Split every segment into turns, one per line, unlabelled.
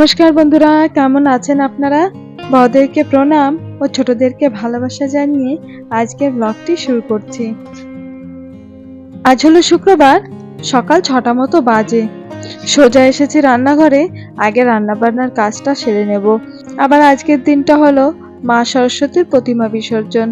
নমস্কার বন্ধুরা, কেমন আছেন আপনারা? বড়দেরকে প্রণাম ও ছোটদেরকে ভালোবাসা জানিয়ে আজকের ব্লগটি শুরু করছি। আজ হলো শুক্রবার, সকাল ছটা মতো বাজে। সোজা এসেছি রান্নাঘরে, আগে রান্নাবান্নার কাজটা সেরে নেব। আবার আজকের দিনটা হলো মা সরস্বতীর প্রতিমা বিসর্জন।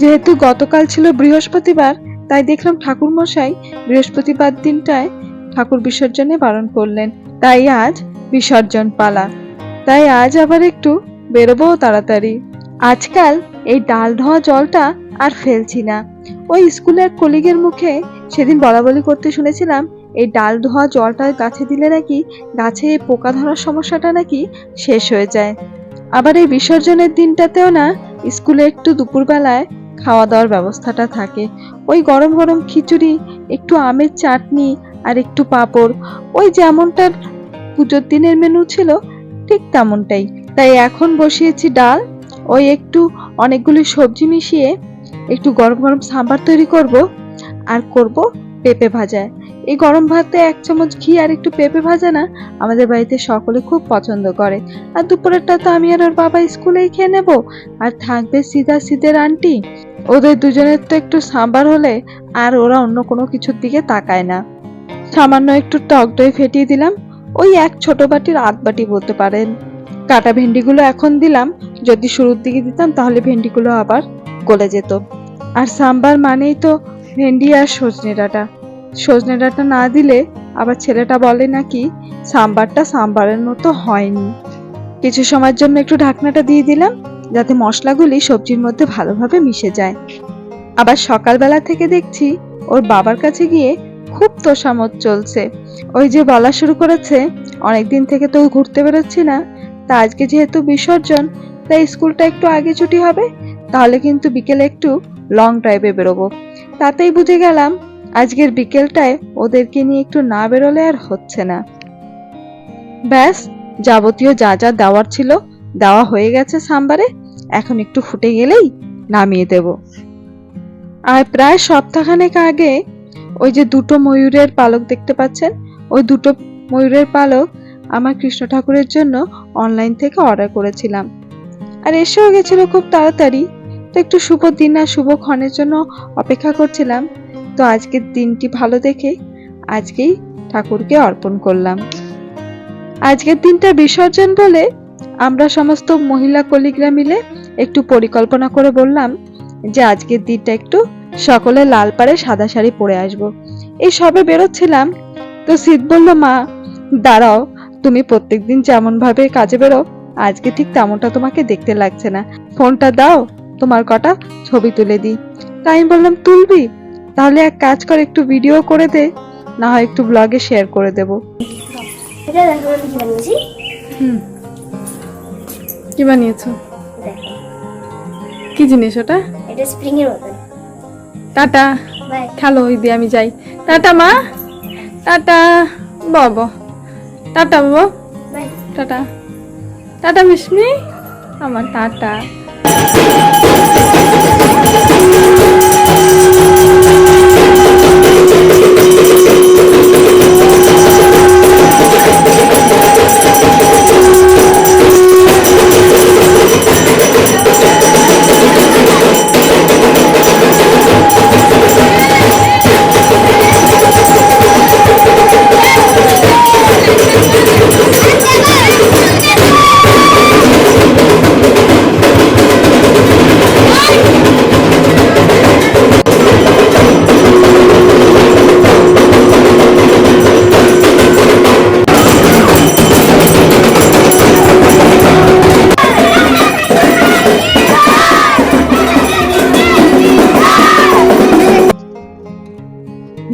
যেহেতু গতকাল ছিল বৃহস্পতিবার, তাই দেখলাম ঠাকুর মশাই বৃহস্পতিবার দিনটায় ঠাকুর বিসর্জনে বারণ করলেন। তাই আজ বিসর্জন পালা। তাই আজ আবার একটু বেরোবো তাড়াতাড়ি। আজকাল এই ডাল ধোয়া জলটা আর ফেলছি না। ওই স্কুলের কলিগের মুখে সেদিন বলা বলি করতে শুনেছিলাম, এই ডাল ধোয়া জলটা গাছে দিলে নাকি গাছে এই পোকা ধরার সমস্যাটা নাকি শেষ হয়ে যায়। আবার এই বিসর্জনের দিনটাতেও না, স্কুলে একটু দুপুরবেলায় খাওয়া দাওয়ার ব্যবস্থাটা থাকে। ওই গরম গরম খিচুড়ি, একটু আমের চাটনি আর একটু পাঁপড়, ওই যেমনটার পুজোর দিনের মেনু ছিল ঠিক তেমনটাই। তাই এখন বসিয়েছি ডাল, ওই একটু অনেকগুলি সবজি মিশিয়ে একটু গরম গরম সাম্বার তৈরি করব আর করব পেঁপে ভাজা। এই গরম ভাতে এক চামচ ঘি আর একটু পেঁপে ভাজা না আমাদের বাড়িতে সকলে খুব পছন্দ করে। আর দুপুরেরটা তো আমি আর ওর বাবা স্কুলেই খেয়ে নেব। আর থাকবে সিধা সিদের আন্টি। ওদের দুজনের তো একটু সাম্বার হলে আর ওরা অন্য কোনো কিছুর দিকে তাকায় না। সামান্য একটু টক দই ফেটিয়ে দিলাম। ওই এক ছোট বাটির আধ বাটি বলতে পারেন। কাটা ভেন্ডিগুলো এখন দিলাম, যদি শুরুর দিকে দিতাম তাহলে ভেন্ডিগুলো আবার গলে যেত। আর সাম্বার মানেই তো ভেন্ডি আর সজনে ডাঁটা। সজনে ডাঁটা না দিলে আবার ছেলেটা বলে নাকি সাম্বারটা সাম্বারের মতো হয়নি। কিছু সময়ের জন্য একটু ঢাকনাটা দিয়ে দিলাম, যাতে মশলাগুলি সবজির মধ্যে ভালোভাবে মিশে যায়। আবার সকালবেলা থেকে দেখছি ওর বাবার কাছে গিয়ে খুব তোষামত চলছে। ওই যে বলা শুরু করেছে, অনেকদিন থেকে তো ঘুরতে বেরোচ্ছি না, তা আজকে যেহেতু বিসর্জন, তাই স্কুলটা একটু আগে ছুটি হবে, তাহলে কিন্তু বিকেলে একটু লং ড্রাইভে বেরোবো। তাতেই বুঝে গেলাম, আজকের বিকেলটায় ওদেরকে নিয়ে একটু না বেরোলে আর হচ্ছে না। ব্যাস, যাবতীয় যা যা দেওয়ার ছিল, দেওয়া হয়ে গেছে সাম্বারে, এখন একটু ফুটে গেলেই নামিয়ে দেব। আর প্রায় সপ্তাহখানেক আগে ওই যে দুটো ময়ূরের পালক দেখতে পাচ্ছেন? ওই দুটো ময়ূরের পালক আমার কৃষ্ণ ঠাকুরের জন্য অনলাইন থেকে অর্ডার করেছিলাম। আর এসেও গেছিল খুব তাড়াতাড়ি। তো একটু শুভ দিন আর শুভ ক্ষণের জন্য অপেক্ষা করছিলাম। তো আজকের দিনটি ভালো দেখে আজকেই ঠাকুরকে অর্পণ করলাম। আজকের দিনটা বিসর্জন বলে আমরা সমস্ত মহিলা কলিগরা মিলে একটু পরিকল্পনা করে বললাম যে আজকের দিনটা একটু সকলে লাল পাড়ে সাদা শাড়ি পরে আসব। এই সবে বেরোচ্ছিলাম। তো শীত বলল মা দাঁড়াও তুমি প্রত্যেকদিন যেমন ভাবে কাজে বেরো আজকে ঠিক তেমনটা তোমাকে দেখতে লাগছে না। ফোনটা দাও তোমার কটা ছবি তুলে দিই। তাই আমি বললাম তুলবি? তাহলে এক কাজ কর একটু ভিডিও করে দে না হয় একটু ব্লগে শেয়ার করে দেব। হুম। কি বানিয়েছো? কি জিনিস ওটা?
এটা স্প্রিং এর মতন
টাটা। খেলো ওই দিয়ে আমি যাই। টাটা মা। Tata Bob. টাটা বাবা। টাটা। টাটা মিশমি আমার টাটা।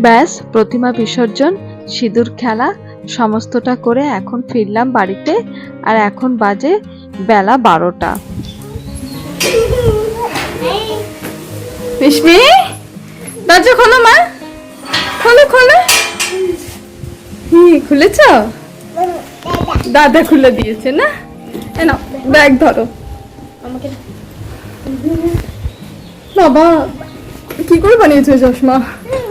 ব্যাস, প্রতিমা বিসর্জন, সিঁদুর খেলা, সমস্তটা করে এখন ফিরলাম বাড়িতে, আর এখন বাজে বেলা বারোটা। দরজা খোলো মা। খোলো খোলো। খুলেছ? দাদা খুলে দিয়েছে না? ব্যাগ ধরো। বাবা কি করে বানিয়েছো এই চশমা?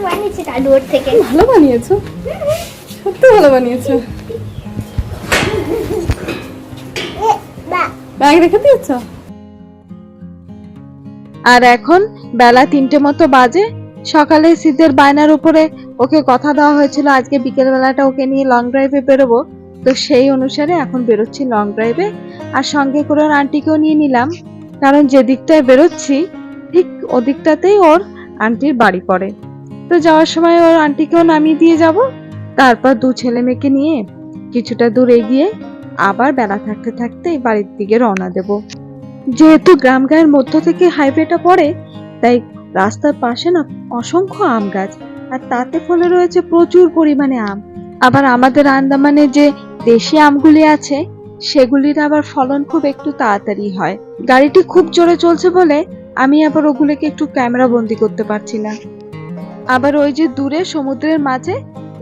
বানিয়েছি কাডুয়ার থেকে।
ভালো বানিয়েছো? সত্যি ভালো বানিয়েছো।
ব্যাগ রেখে দিয়েছ?
আর এখন বেলা তিনটে মতো বাজে। সকালে শীতের বায়নার উপরে ওকে কথা দেওয়া হয়েছিল আজকে বিকেল বেলাটা ওকে নিয়ে লং ড্রাইভে বেরোবো। তো সেই অনুসারে এখন বেরোচ্ছি লং ড্রাইভে আর সঙ্গে করে ওর আন্টিকেও নিয়ে নিলাম। কারণ যে দিকটায় বেরোচ্ছি ঠিক ওদিকটাতেই ওর আন্টির বাড়ি পড়ে। তো যাওয়ার সময় ওর আন্টিকেও নামিয়ে দিয়ে যাব। তারপর দু ছেলে মেয়েকে নিয়ে কিছুটা দূর এগিয়ে আবার বেলা থাকতে থাকতে বাড়ির দিকে রওনা দেব। যেহেতু গ্রাম গায়ের মধ্য থেকে হাইওয়েটা পড়ে, তাই রাস্তার পাশে না অসংখ্য আম গাছ, আর তাতে ফলে রয়েছে প্রচুর পরিমাণে আম। আবার আমাদের আন্দামানে যে দেশি আমগুলি আছে, সেগুলির আবার ফলন খুব একটু তাড়াতাড়ি হয়। গাড়িটি খুব জোরে চলছে বলে আমি আবার ওগুলোকে একটু ক্যামেরা বন্দি করতে পারছি না আবার ওই যে দূরে সমুদ্রের মাঝে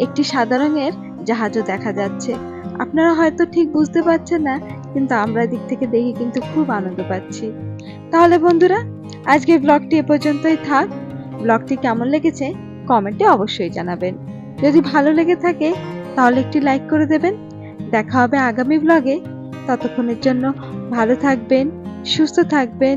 একটি সাদা রঙের জাহাজও দেখা যাচ্ছে। আপনারা হয়তো ঠিক বুঝতে পারছেন না, কিন্তু আমরা দিক থেকে দেখে কিন্তু খুব আনন্দ পাচ্ছি। তাহলে বন্ধুরা আজকে ব্লগটি এ পর্যন্তই থাক। ব্লগটি কেমন লেগেছে কমেন্টে অবশ্যই জানাবেন। যদি ভালো লেগে থাকে, তাহলে একটি লাইক করে দেবেন। দেখা হবে আগামী ব্লগে। ততক্ষণের জন্য ভালো থাকবেন, সুস্থ থাকবেন।